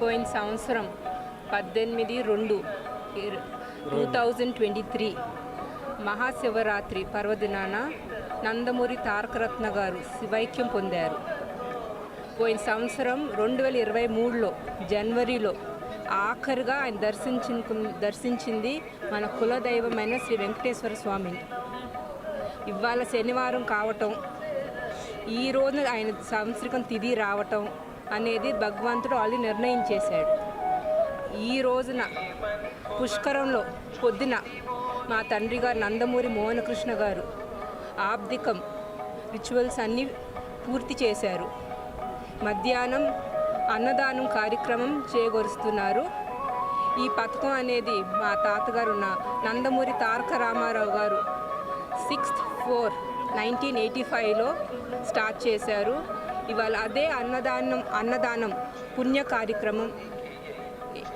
పోయిన సంవత్సరం పద్దెనిమిది రెండు two thousand twenty three Mahashivratri పర్వదినాన నందమూరి తారకరత్న గారు శివైక్యం పొందారు. పోయిన సంవత్సరం రెండు వేల ఇరవై మూడులో జనవరిలో ఆఖరిగా ఆయన దర్శించు దర్శించింది మన కులదైవమైన శ్రీ వెంకటేశ్వర స్వామిని ఇవాళ శనివారం కావటం ఈ రోజు ఆయన సంవత్సరికం తిథి రావటం అనేది భగవంతుడు ఆల్రెడీ నిర్ణయం చేశాడు ఈ రోజున పుష్కరంలో పొద్దున మా తండ్రి గారు నందమూరి మోహనకృష్ణ గారు ఆబ్దికం రిచువల్స్ అన్నీ పూర్తి చేశారు. మధ్యాహ్నం అన్నదానం కార్యక్రమం చేకూరుస్తున్నారు. ఈ పథకం అనేది మా తాతగారు ఉన్న నందమూరి తారక రామారావు గారు సిక్స్త్ ఫోర్ నైన్టీన్ ఎయిటీ ఫైవ్లో స్టార్ట్ చేశారు. ఇవాళ అదే అన్నదానం అన్నదానం పుణ్య కార్యక్రమం.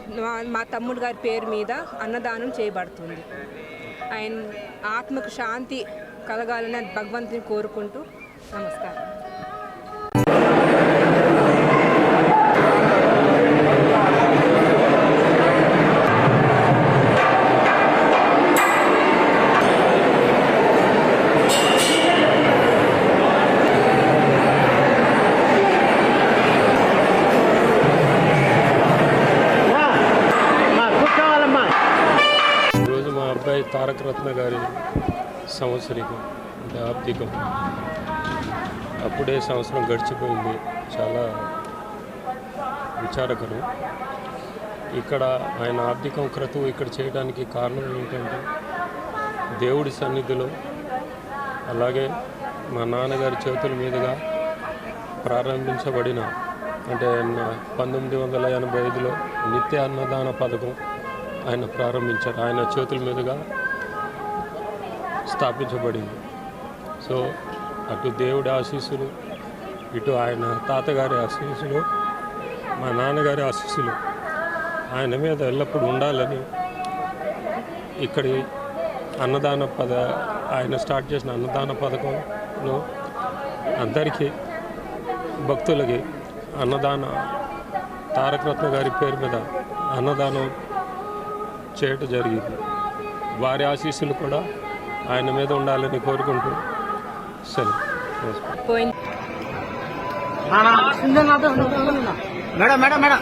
మా- మా తమ్ముడు గారి పేరు మీద అన్నదానం చేయబడుతుంది. ఆయన ఆత్మకు శాంతి కలగాలని భగవంతుని కోరుకుంటూ నమస్కారం. ఈరోజు తారక రత్న గారి సంవత్సరికం అంటే అప్పుడే సంవత్సరం గడిచిపోయింది చాలా విచారకరం ఇక్కడ ఆయన ఆర్థికం క్రతువు ఇక్కడ చేయడానికి కారణం ఏంటంటే దేవుడి సన్నిధిలో అలాగే మా నాన్నగారి చేతుల మీదుగా ప్రారంభించబడిన అంటే పంతొమ్మిది వందల ఎనభై ఐదులో నిత్య అన్నదాన పథకం ఆయన ప్రారంభించారు. ఆయన చేతుల మీదుగా స్థాపించబడింది. సో అటు దేవుడి ఆశీస్సులు ఇటు ఆయన తాతగారి ఆశీస్సులు మా నాన్నగారి ఆశీస్సులు ఆయన మీద ఎల్లప్పుడూ ఉండాలని ఇక్కడి అన్నదాన పద ఆయన స్టార్ట్ చేసిన అన్నదాన పథకంలో అందరికీ భక్తులకి అన్నదాన తారకరత్న గారి పేరు మీద అన్నదానం చేయటం జరిగింది. వారి ఆశీస్సులు కూడా ఆయన మీద ఉండాలని కోరుకుంటూ సరే మేడం మేడం మేడం